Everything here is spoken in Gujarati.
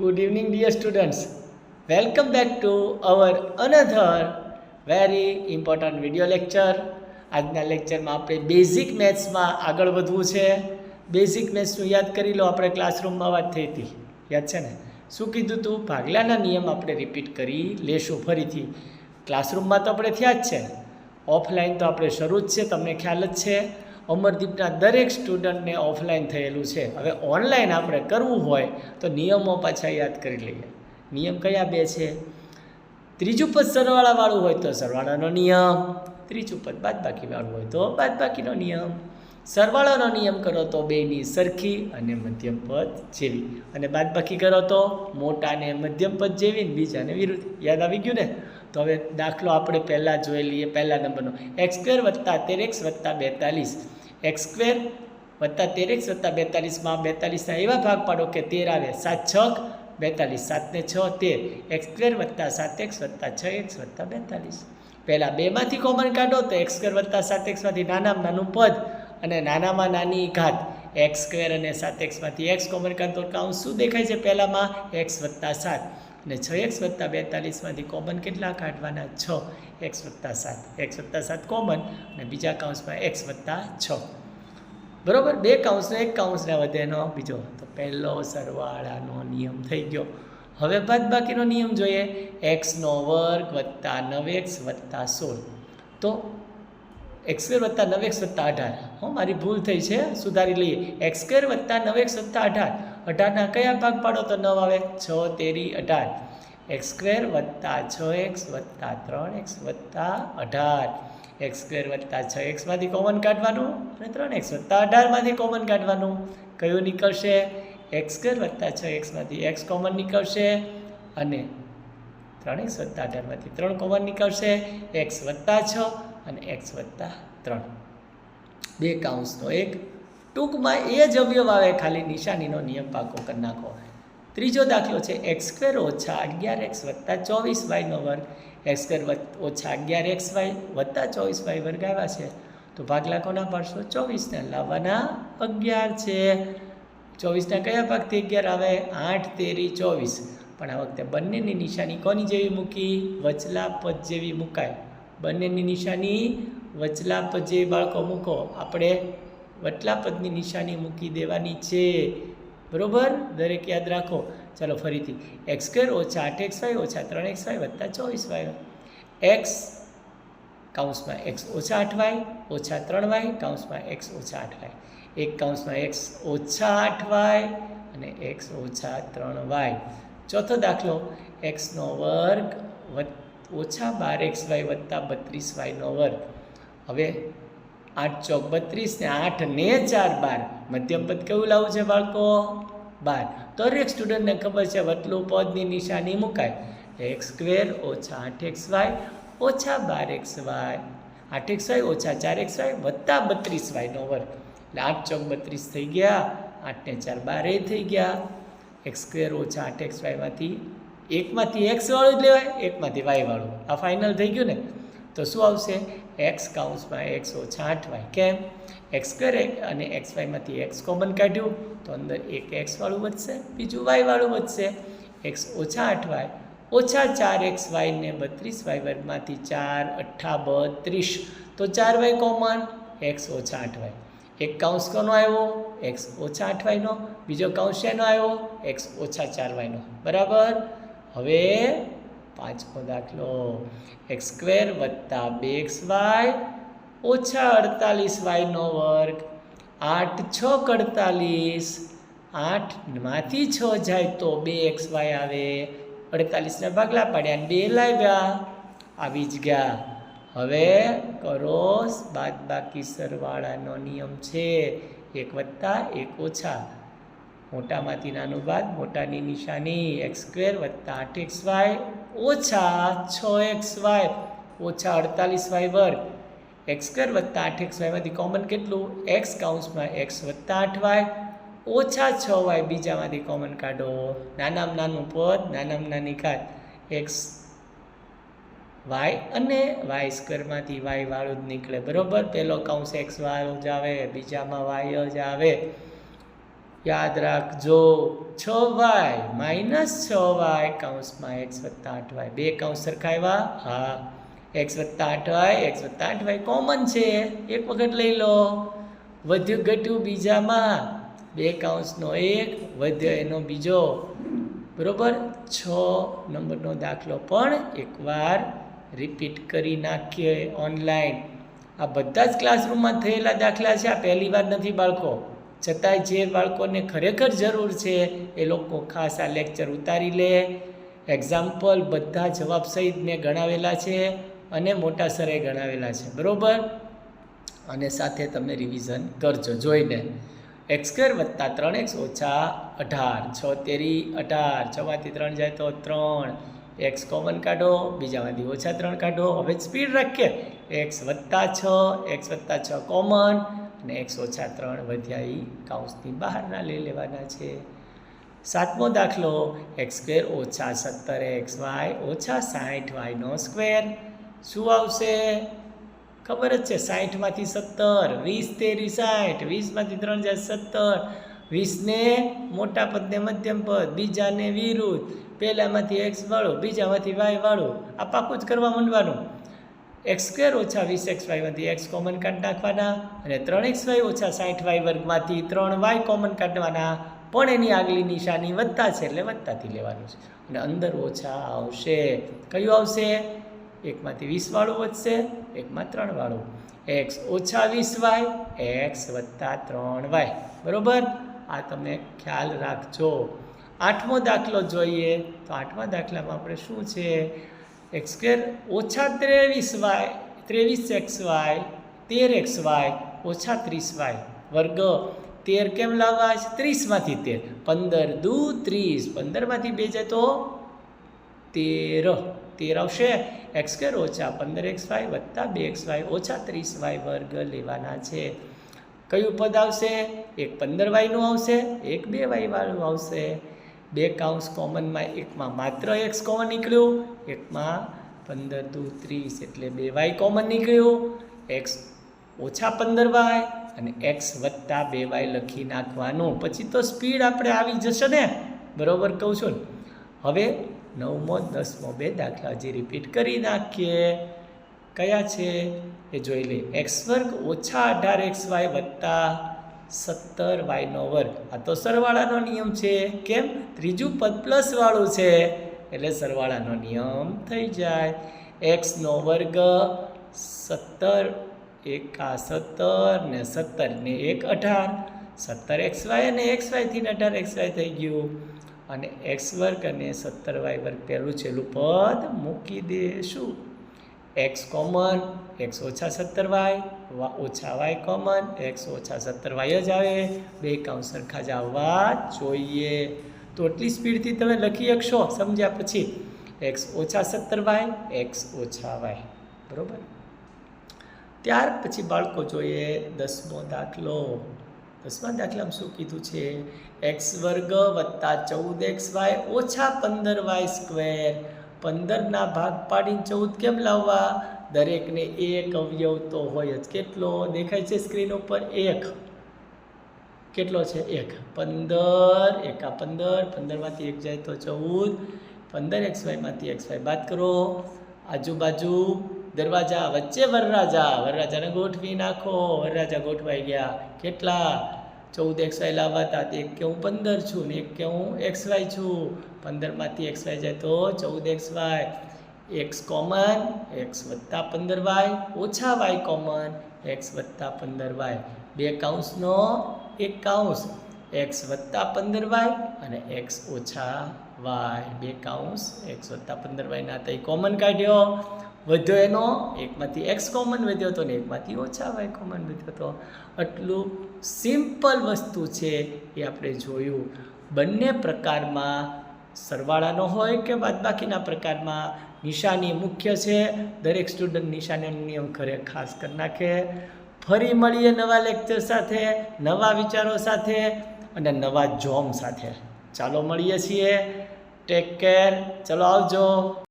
Good evening, dear students. Welcome back to our another very important video lecture. આજના લેક્ચરમાં આપણે બેઝિક મેથ્સમાં આગળ વધવું છે. બેઝિક મેથ્સનું યાદ કરી લો આપણે ક્લાસરૂમમાં વાત થઈ હતી. યાદ છે ને? શું કીધું હતું ભાગલાના નિયમ આપણે રિપીટ કરી લેશું ફરીથી. ક્લાસરૂમમાં તો આપણે થયા જ છે. ઓફલાઈન તો આપણે શરૂ જ છે તમને ખ્યાલ જ છે. અમરદીપના દરેક સ્ટુડન્ટને ઓફલાઈન થયેલું છે. હવે ઓનલાઈન આપણે કરવું હોય તો નિયમો પાછા યાદ કરી લઈએ. નિયમ કયા બે છે? ત્રીજું પદ સરવાળાવાળું હોય તો સરવાળાનો નિયમ ત્રીજું પદ બાદબાકીવાળું હોય તો બાદબાકીનો નિયમ. સરવાળાનો નિયમ કરો તો બેની સરખી અને મધ્યમ પદ જેવી. અને બાદબાકી કરો તો મોટાને મધ્યમ પદ જેવી બીજાને વિરુદ્ધ. યાદ આવી ગયું ને? તો હવે દાખલો આપણે પહેલાં જોઈ લઈએ, પહેલા નંબરનો. એક્સ સ્ક્વેર વત્તા તેર એક્સ વત્તા બેતાલીસ. એક્સ સ્ક્વેર વત્તા તેર એક્સ વત્તા બેતાલીસમાં બેતાલીસના એવા ભાગ પાડો કે તેર આવે. સાત છ, બેતાલીસ. સાતને છ, તેર. એક્સ સ્ક્વેર વત્તા સાત એક્સ વત્તા છ એક્સ વત્તા બેતાલીસ. પહેલાં બેમાંથી કોમન કાઢો તો એક્સ સ્ક્વેર વત્તા સાત એક્સમાંથી નાનામાં નાનું પદ અને નાનામાં નાની ઘાત. એક્સ સ્ક્વેર અને સાત એક્સમાંથી એક્સ કોમન કાઢો તો કાઉન્ટ શું દેખાય છે પહેલાંમાં? એક્સ વત્તા સાત. અને છ એક્સ વત્તા બેતાલીસમાંથી કોમન કેટલા કાઢવાના? છ. એક્સ વત્તા સાત. એક્સ વત્તા સાત કોમન અને બીજા કાઉન્સમાં એક્સ વત્તા છ. બરાબર? બે કાઉન્સનો એક કાઉન્સને વધેનો બીજો. તો પહેલો સરવાળાનો નિયમ થઈ ગયો. હવે બાદ બાકીનો નિયમ જોઈએ. એક્સનો વર્ગ વત્તા નવ એક્સ વત્તા સોળ. તો એક્સ સ્ક્વેર વત્તા નવ એક્સ વત્તા અઢાર. હો, મારી ભૂલ થઈ છે. સુધારી લઈએ. એક્સ સ્ક્વેર વત્તા નવ એક્સ વત્તા અઢાર. અઢારના કયા ભાગ પાડો તો નવ આવે છ, તેરી, અઢાર. એક્સ સ્ક્વેર વત્તા છ એક્સ વત્તા ત્રણ એક્સ વત્તા અઢાર. એક્સ સ્ક્વેર વત્તા છ એક્સમાંથી કોમન કાઢવાનું અને ત્રણ એક્સ વત્તા અઢારમાંથી કોમન કાઢવાનું. કયું નીકળશે? એક્સ સ્ક્વેર વત્તા છ એક્સમાંથી એક્સ કોમન નીકળશે અને ત્રણ એક્સ વત્તા અઢારમાંથી ત્રણ કોમન નીકળશે. એક્સ વત્તા છ અને એક્સ વત્તા ત્રણ. બે કાઉન્સનો એક ટૂંકમાં એ જ અવયવ આવે, ખાલી નિશાનીનો નિયમ પાકો કરી નાખો. ત્રીજો દાખલો છે એક્સ સ્ક્વેર ઓછા અગિયાર એક્સ વત્તા ચોવીસ વાયનો વર્ગ. એક્સ સ્ક્વેર ઓછા અગિયાર એક્સ વાય વત્તા ચોવીસ વાય વર્ગ આવ્યા છે. તો ભાગલા કોના પાડશો? ચોવીસને લાવવાના અગિયાર છે. ચોવીસના કયા ભાગથી અગિયાર આવે? આઠ, તેરી, ચોવીસ. પણ આ વખતે બંનેની નિશાની કોની જેવી મૂકી? વચલા પદ જેવી મુકાય. બંનેની નિશાની વચલા પદ જેવી બાળકો મૂકો. આપણે વચલા પદની નિશાની મૂકી દેવાની છે. બરોબર? દરેક યાદ રાખો. ચાલો ફરીથી. એક્સ સ્ક્વેર ઓછા આઠ એક્સ વાય ઓછા ત્રણ એક્સ વાય વત્તા ચોવીસ વાય એક્સ કાઉન્સમાં એક્સ ઓછા આઠ વાય ઓછા ત્રણ વાય કાઉન્સમાં એક્સ ઓછા આઠ વાય એક કાઉન્સમાં એક્સ ઓછા આઠ વાય અને એક્સ ઓછા ત્રણ વાય ચોથો દાખલો. એક્સનો વર્ગ ઓછા બાર એક્સ વાય વત્તા બત્રીસ વાયનો વર્ગ. હવે આઠ ચોક બત્રીસ ને આઠ ને ચાર બાર. મધ્યમ પદ કેવું લાવવું છે બાળકો? બાર. દરેક સ્ટુડન્ટને ખબર છે વટલું પદની નિશાની મુકાય. એક્સ સ્ક્વેર ઓછા આઠ એક્સ વાય ઓછા બાર એક્સ વાય. આઠ એક્સ વાય ઓછા ચાર એક્સ વાય વત્તા બત્રીસ વાયનો વર્ગ. એટલે આઠ ચોક બત્રીસ થઈ ગયા આઠ ને ચાર બારે થઈ ગયા. એક્સ સ્ક્વેર ઓછા આઠ એક્સ વાયમાંથી એકમાંથી એક્સ વાળું જ લેવાય, એકમાંથી વાય વાળું. આ ફાઇનલ થઈ ગયું ને? તો શું આવશે? એક્સ કાઉન્સમાં એક્સ ઓછા આઠ વાય કેમ? એક્સ સ્ક્વેર અને એક્સ વાયમાંથી એક્સ કોમન કાઢ્યું, તો અંદર એક એક્સ વાળું વધશે, બીજું વાય વાળું વધશે. એક્સ ઓછા આઠ વાય ઓછા ચાર એક્સ વાય ને બત્રીસ વાય વર્ગમાંથી ચાર અઠ્ઠા બત્રીસ. તો ચાર વાય કોમન એક્સ ઓછા આઠ વાય એક કાઉન્સ કોનો આવ્યો? એક્સ ઓછા આઠ વાયનો બીજો કાઉન્સ શેનો આવ્યો? એક્સ ઓછા ચાર વાયનો બરાબર? હવે પાંચમો દાખલો એક્સ સ્ક્વેર વત્તા બે એક્સ વાય ઓછા અડતાલીસ વાયનો વર્ગ. આઠ છ અડતાલીસ આઠમાંથી છ જાય તો બે એક્સ વાય આવે. અડતાલીસના ભાગલા પાડ્યા બે લાવ્યા આવી જ ગયા. હવે કરો બાદ બાકી સરવાળાનો નિયમ છે. એક વત્તા એક ઓછા મોટામાંથી નાનું બાદ મોટાની નિશાની એક્સ સ્ક્વેર વત્તા આઠ એક્સ વાય ઓછા છ એક્સ વાય ઓછા અડતાલીસ વાય વર્ગ. એક્સ સ્ક્વેર વત્તા આઠ એક્સ વાયમાંથી કોમન કેટલું? એક્સ કાઉન્સમાં એક્સ વત્તા આઠ વાય ઓછા છ વાય બીજામાંથી કોમન કાઢો. નાનામાં નાનું પદ, નાનામાં નાની ઘાત. એક્સ વાય અને વાય સ્ક્વેરમાંથી વાય વાળું જ નીકળે. બરાબર? પહેલો કાઉન્સ એક્સ વાળો જ આવે, બીજામાં વાય જ આવે. યાદ રાખજો છ વાય માઇનસ છ વાય કૌંસમાં એક્સ વત્તા આઠ વાય. બે કૌંસ સરખાવ્યા હા. એક્સ વત્તા આઠ વાય, એક્સ વત્તા આઠ વાય કોમન છે. એક વખત લઈ લો. વધ્યું ઘટ્યું બીજામાં. બે કૌંસનો એક, વધ્યો એનો બીજો. બરોબર? છ નંબરનો દાખલો પણ એકવાર રિપીટ કરી નાખીએ ઓનલાઈન. આ બધા જ ક્લાસરૂમમાં થયેલા દાખલા છે. આ પહેલી વાર નથી બાળકો. છતાંય જે બાળકોને ખરેખર જરૂર છે, એ લોકો ખાસ આ લેક્ચર ઉતારી લે. એક્ઝામ્પલ બધા જવાબ સહિત મેં ગણાવેલા છે અને મોટા સરે ગણાવેલા છે. બરાબર? અને સાથે તમે રિવિઝન કરજો, જોઈને. એક્સ સ્ક્વેર વત્તા ત્રણ એક્સ ઓછા અઢાર. છ તેરી અઢાર. છમાંથી ત્રણ જાય તો ત્રણ. એક્સ કોમન કાઢો, બીજામાંથી ઓછા ત્રણ કાઢો. હવે સ્પીડ રાખીએ. એક્સ વત્તા છ એક્સ વત્તા છ કોમન અને એક્સ ઓછા ત્રણ વધ્યા એ કાઉસની બહારના લઈ લેવાના છે. સાતમો દાખલો એક્સ સ્ક્વેર ઓછા સત્તર એક્સ વાય ઓછા સાઠ વાયનો સ્ક્વેર શું આવશે? ખબર જ છે, સાઠમાંથી સત્તર, વીસ તેરી સાઠ, વીસમાંથી ત્રણ હજાર સત્તર. વીસને મોટા પદને મધ્યમ પદ, બીજાને વિરુદ્ધ. પહેલામાંથી એક્સ વાળું, બીજામાંથી વાય વાળું. આ પાકું જ કરવા માંડવાનું. એક્સ સ્ક્વેર ઓછા વીસ એક્સ વાયમાંથી એક્સ કોમન કાઢી નાખવાના અને ત્રણ એક્સ વાય ઓછા સાઠ વાય વર્ગમાંથી ત્રણ વાય કોમન કાઢવાના. પણ એની આગલી નિશાની વધતા છે એટલે વધતાથી લેવાનું છે. અને અંદર ઓછા આવશે. કયું આવશે? એકમાંથી વીસવાળું વધશે, એકમાં ત્રણવાળું એક્સ ઓછા વીસ વાય, એક્સ વત્તા ત્રણ વાય. બરાબર? આ તમે ખ્યાલ રાખજો. આઠમો દાખલો જોઈએ તો આઠમા દાખલામાં આપણે શું છે? એક્સ સ્ક્વેર ઓછા ત્રેવીસ વાય, ત્રેવીસ એક્સ વાય, તેર એક્સ વાય, ઓછા ત્રીસ વાય. વર્ગ તેર કેમ લાવવા? છે ત્રીસમાંથી તેર. પંદર દુ ત્રીસ. પંદરમાંથી બે તો તેર. તેર આવશે. એક્સ સ્ક્વેર ઓછા પંદર એક્સ વાય વત્તા બે એક્સ વાય ઓછા ત્રીસ વાય વર્ગ લેવાના છે. કયું પદ આવશે? એક પંદર વાયનું આવશે, એક બે વાય વાળું આવશે. બે કાઉન્સ કોમનમાં એકમાં માત્ર એક્સ કોમન નીકળ્યું, એકમાં પંદર દુ ત્રીસ એટલે બે વાય કોમન નીકળ્યું. એક્સ ઓછા પંદર વાય અને એક્સ વત્તા બે વાય લખી નાખવાનું. પછી તો સ્પીડ આપણે આવી જશે ને? બરાબર કહું છું ને? હવે નવમો, દસમો બે દાખલા હજી રિપીટ કરી નાખીએ. કયા છે? એ જોઈ લઈએ. એક્સ વર્ગ ઓછા અઢાર એક્સ વાય વત્તા સત્તર વાયનો વર્ગ. આ તો સરવાળાનો નિયમ છે. કેમ? ત્રીજું પદ પ્લસ વાળું છે. એટલે સરવાળાનો નિયમ થઈ જાય. એક્સનો વર્ગ સત્તર, એકા સત્તર ને સત્તર ને એક અઢાર. સત્તર એક્સ વાય અને એક્સ વાયથી અઢાર એક્સ વાય થઈ ગયું. અને એક્સ વર્ગ અને સત્તર વાય વર્ગ પહેલું છેલ્લું પદ મૂકી દેશું. એક્સ કોમન એક્સ ઓછા સત્તર વાય ઓછા વાય કોમન એક્સ ઓછા સત્તર વાય જ આવે. બે કાઉન્ટ સરખા જ આવવા જોઈએ. તો એટલી સ્પીડથી તમે લખી શકશો, સમજ્યા પછી. એક્સ ઓછા સત્તર વાય એક્સ ઓછા વાય. બરાબર? ત્યાર પછી બાળકો જોઈએ દસમો દાખલો. દસમા દાખલામાં શું કીધું છે? એક્સ વર્ગ વત્તા ચૌદ એક્સ વાય ઓછા પંદર વાય સ્ક્વેર પંદરના ભાગ પાડીને ચૌદ કેમ લાવવા? દરેકને એક અવયવ તો હોય જ. કેટલો દેખાય છે સ્ક્રીન ઉપર? એક. કેટલો છે? એક. પંદર. એકા પંદર. પંદરમાંથી એક જાય તો ચૌદ. પંદર એક્સ વાયમાંથી એક્સ વાય. બાદ કરો. આજુબાજુ દરવાજા, વચ્ચે વરરાજા. વરરાજાને ગોઠવી નાખો. વરરાજા ગોઠવાઈ ગયા. કેટલા? ચૌદ એક્સ વાય લાવવા હતા એક કે હું પંદર છું ને એક કે હું એક્સ વાય છું. પંદરમાંથી એક્સ વાય જાય તો ચૌદ X Y X common X વત્તા પંદર વાય ઓછા વાય કોમન એક્સ વત્તા પંદર વાય બે કાઉન્સનો એક કાઉન્સ એક્સ વત્તા પંદર વાય અને એક્સ ઓછા વાય બે કાઉન્સ એક્સ વત્તા પંદર વાયના તો કોમન કાઢ્યો. વધ્યો એનો એકમાંથી એક્સ કોમન વધ્યો હતો ને એકમાંથી ઓછા વાય કોમન વધ્યો હતો આટલું સિમ્પલ વસ્તુ છે એ આપણે જોયું. બંને પ્રકારમાં સરવાળાનો હોય કે બાદબાકીના પ્રકારમાં નિશાની મુખ્ય છે. દરેક સ્ટુડન્ટ નિશાનીનો નિયમ ખરે ખાસ કરી નાખે. ફરી મળીએ નવા લેક્ચર સાથે, નવા વિચારો સાથે અને નવા જોમ સાથે. ચાલો મળીએ છીએ. ટેક કેર ચલો આવજો.